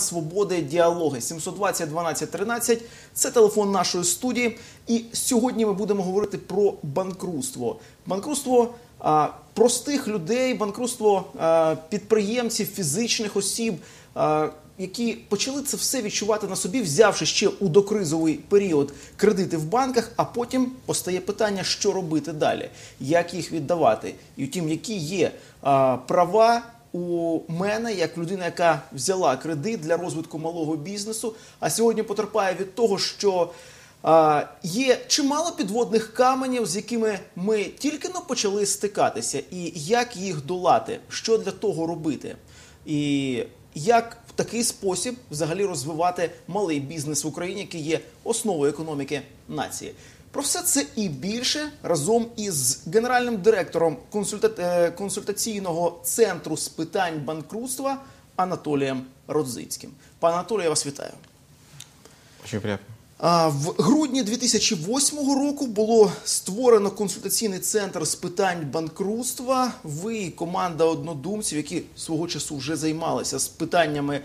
Свободи діалоги 720 12 13 – Це телефон нашої студії. І сьогодні ми будемо говорити про банкрутство. Банкрутство а, простих людей, банкрутство а, підприємців, фізичних осіб, а, які почали це все відчувати на собі, взявши ще у докризовий період кредити в банках. А потім постає питання, що робити далі, як їх віддавати, і втім, які є а, права у мене як людина, яка взяла кредит для розвитку малого бізнесу, а сьогодні потерпає від того, що а, є чимало підводних каменів, з якими ми тільки но почали стикатися, і як їх долати, що для того робити, і як в такий спосіб взагалі розвивати малий бізнес в Україні, який є основою економіки нації. Про все це і більше разом із генеральним директором консульта- е, консультаційного центру з питань банкрутства Анатолієм Родзицьким. Пане Анатолію, я вас вітаю. Дуже приятно. В грудні 2008 року було створено консультаційний центр з питань банкрутства. Ви і команда однодумців, які свого часу вже займалися з питаннями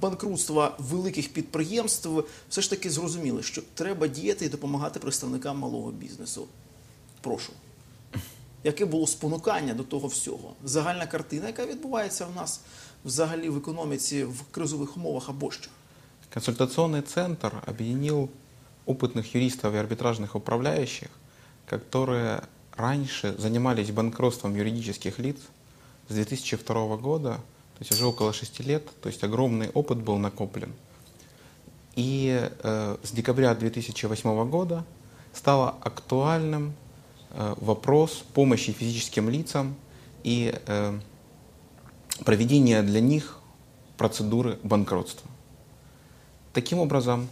банкрутства великих підприємств, все ж таки зрозуміли, що треба діяти і допомагати представникам малого бізнесу. Прошу. Яке було спонукання до того всього? Загальна картина, яка відбувається в нас взагалі в економіці в кризових умовах або що? Консультационный центр объединил опытных юристов и арбитражных управляющих, которые раньше занимались банкротством юридических лиц с 2002 года, то есть уже около 6 лет, то есть огромный опыт был накоплен. И э, с декабря 2008 года стало актуальным э, вопрос помощи физическим лицам и э, проведения для них процедуры банкротства. Таким образом,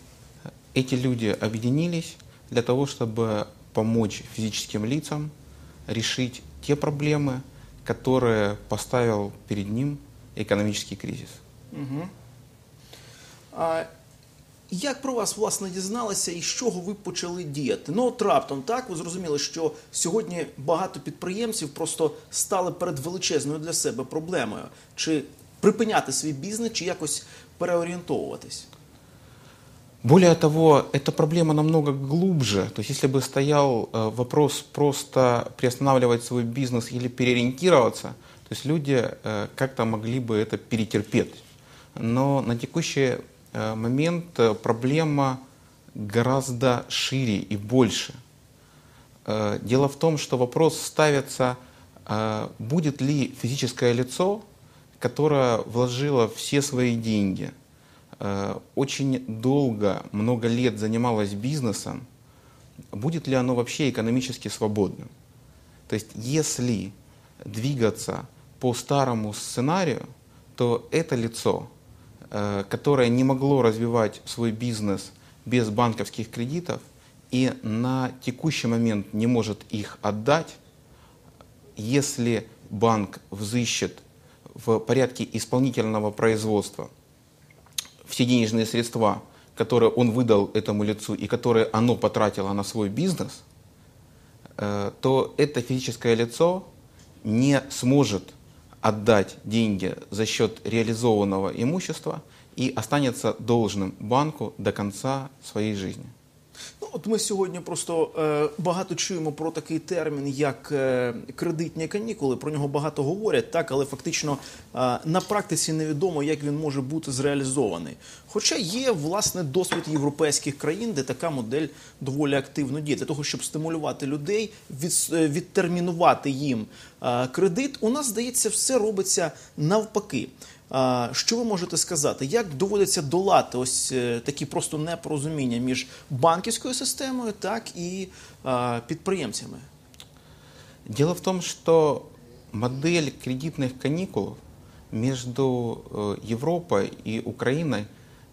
эти люди объединились для того, чтобы помочь физическим лицам решить те проблемы, которые поставил перед ним экономический кризис. Угу. А, як про вас власне дізналися і з чого ви почали діяти? Ну от раптом так ви зрозуміли, що сьогодні багато підприємців просто стали перед величезною для себе проблемою, чи припиняти свій бізнес, чи якось переорієнтовуватись. Более того, эта проблема намного глубже. То есть, если бы стоял э, вопрос просто приостанавливать свой бизнес или переориентироваться, то есть люди э, как-то могли бы это перетерпеть. Но на текущий э, момент проблема гораздо шире и больше. Дело в том, что вопрос ставится, будет ли физическое лицо, которое вложило все свои деньги, очень долго, много лет занималось бизнесом, будет ли оно вообще экономически свободным? То есть если двигаться по старому сценарию, то это лицо, э, которое не могло развивать свой бизнес без банковских кредитов и на текущий момент не может их отдать, если банк взыщет в порядке исполнительного производства все денежные средства, которые он выдал этому лицу и которые оно потратило на свой бизнес, э, то это физическое лицо не сможет отдать деньги за счет реализованного имущества и останется должным банку до конца своей жизни. Ну, от ми сьогодні просто е, багато чуємо про такий термін, як е, кредитні канікули. Про нього багато говорять, так, але фактично е, на практиці невідомо, як він може бути зреалізований. Хоча є власне досвід європейських країн, де така модель доволі активно діє. Для того, щоб стимулювати людей, від, е, відтермінувати їм е, кредит, у нас здається, все робиться навпаки. Що ви можете сказати? Як доводиться долати ось е, такі просто непорозуміння між банківською системою, так і а, підприємцями? Дело в том, что модель кредитных каникул между э, Европой и Украиной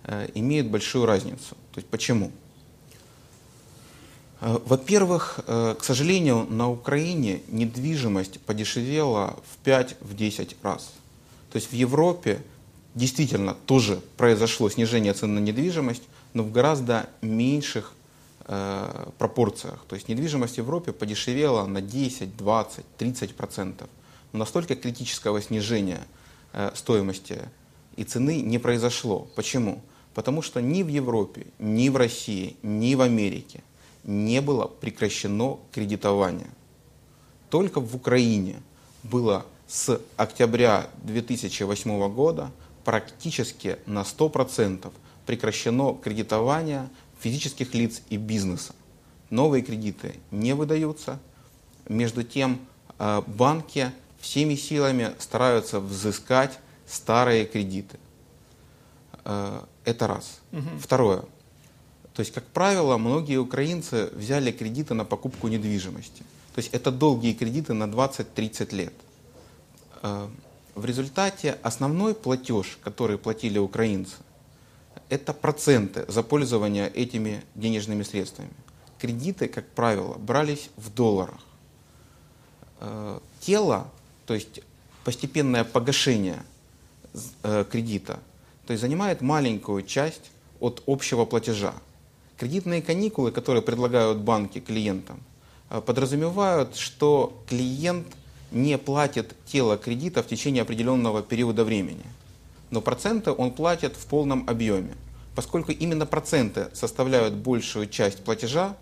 э, имеет большую разницу. То есть почему? Э, Во-первых, э, к сожалению, на Украине недвижимость подешевела в 5-10 раз. То есть в Европе действительно тоже произошло снижение цен на недвижимость, но в гораздо меньших э, пропорциях. То есть недвижимость в Европе подешевела на 10, 20, 30 процентов. Но настолько критического снижения э, стоимости и цены не произошло. Почему? Потому что ни в Европе, ни в России, ни в Америке не было прекращено кредитование. Только в Украине было с октября 2008 года практически на 100% прекращено кредитование физических лиц и бизнеса. Новые кредиты не выдаются. Между тем, э, банки всеми силами стараются взыскать старые кредиты. Э, Это раз. Второе. То есть, как правило, многие украинцы взяли кредиты на покупку недвижимости. То есть это долгие кредиты на 20-30 лет. Э, В результате основной платеж, который платили украинцы, это проценты за пользование этими денежными средствами. Кредиты, как правило, брались в долларах. Э, Тело, то есть постепенное погашение э, кредита, то есть занимает маленькую часть от общего платежа. Кредитные каникулы, которые предлагают банки клиентам, э, подразумевают, что клиент не платит тело кредита в течение определенного периода времени. Но проценты он платит в полном объеме. Поскольку именно проценты составляют большую часть платежа,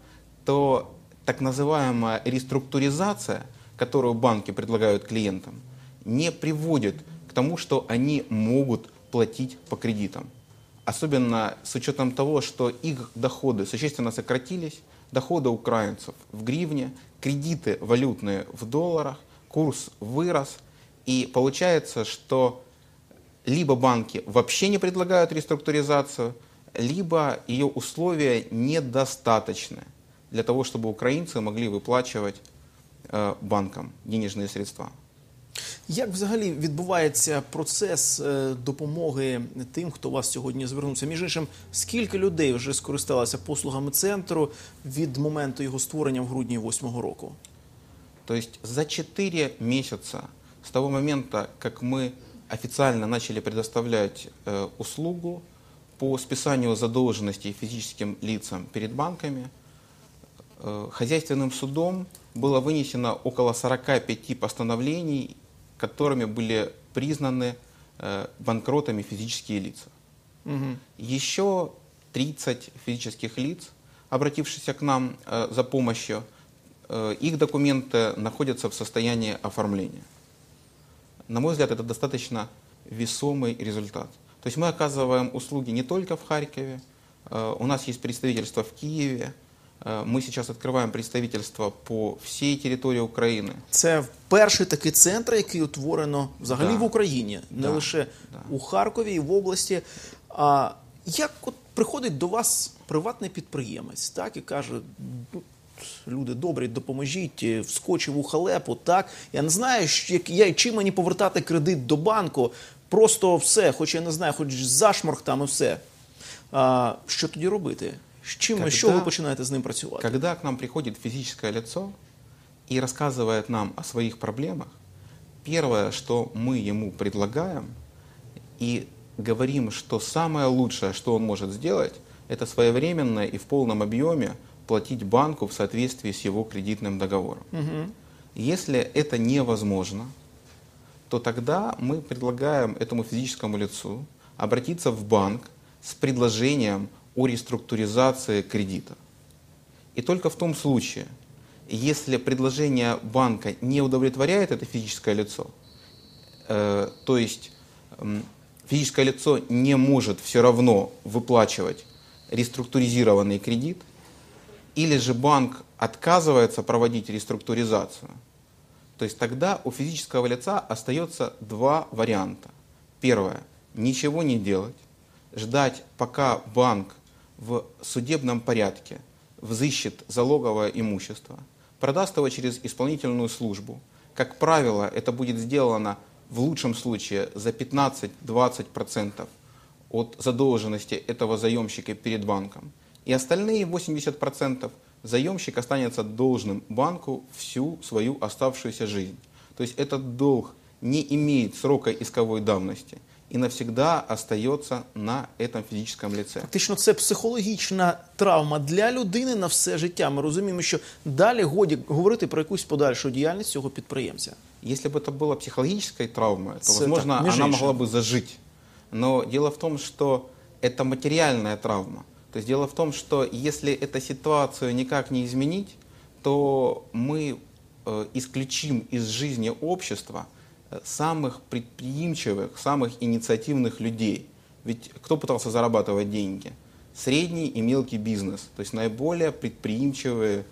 то так называемая реструктуризация, которую банки предлагают клиентам, не приводит к тому, что они могут платить по кредитам. Особенно с учетом того, что их доходы существенно сократились, доходы украинцев в гривне, кредиты валютные в долларах, курс вырос, и получается, что либо банки вообще не предлагают реструктуризацию, либо ее условия недостаточны для того, чтобы украинцы могли выплачивать э, банкам денежные средства. Як взагалі відбувається процес е, допомоги тим, хто вас сьогодні звернувся? Між іншим, скільки людей вже скористалося послугами центру від моменту його створення в грудні 2008 року? То есть за 4 месяца с того момента, как мы официально начали предоставлять э, услугу по списанию задолженностей физическим лицам перед банками, э, хозяйственным судом было вынесено около 45 постановлений, которыми были признаны э, банкротами физические лица. Угу. Еще 30 физических лиц, обратившихся к нам э, за помощью, их документы находятся в состоянии оформления. На мой взгляд, это достаточно весомый результат. То есть мы оказываем услуги не только в Харькове, э, у нас есть представительство в Киеве, э, мы сейчас открываем представительство по всей территории Украины. Це перший такий центр, який утворено взагалі Да. в Україні, не Да. лише Да. у Харкові і в області. А як от приходить до вас приватний підприємець, так і каже. «Ну, Люди добрі, допоможіть, е, вскочив у халепу, так я не знаю, що- як я чим мені повертати кредит до банку. Просто все, хоч я не знаю, хоч зашморг там і все. А, що тоді робити? З чим Когда- з чого ви починаєте з ним працювати? Когда к нам приходит физическое лицо и рассказывает нам о своих проблемах, первое, что мы ему предлагаем и говорим, что самое лучшее, что он может сделать, это своевременно и в полном объеме платить банку в соответствии с его кредитным договором. Угу. Если это невозможно, то тогда мы предлагаем этому физическому лицу обратиться в банк с предложением о реструктуризации кредита. И только в том случае, если предложение банка не удовлетворяет это физическое лицо, э, то есть м, физическое лицо не может все равно выплачивать реструктуризированный кредит, или же банк отказывается проводить реструктуризацию, то есть тогда у физического лица остается два варианта. Первое – ничего не делать, ждать, пока банк в судебном порядке взыщет залоговое имущество, продаст его через исполнительную службу. Как правило, это будет сделано в лучшем случае за 15-20% от задолженности этого заемщика перед банком. И остальные 80% заемщик останется должным банку всю свою оставшуюся жизнь. То есть этот долг не имеет срока исковой давности и навсегда остается на этом физическом лице. Фактично, це психологічна травма для людини на все життя. Ми розуміємо, що далі годі говорити про якусь подальшу діяльність цього підприємця. Если бы это была психологическая травма, то, Це возможно, так, між она іншим. могла бы зажить. Но дело в том, что это материальная травма. То есть дело в том, что если эту ситуацию никак не изменить, то мы э, исключим из жизни общества э, самых предприимчивых, самых инициативных людей. Ведь кто пытался зарабатывать деньги? Средний и мелкий бизнес, то есть наиболее предприимчивые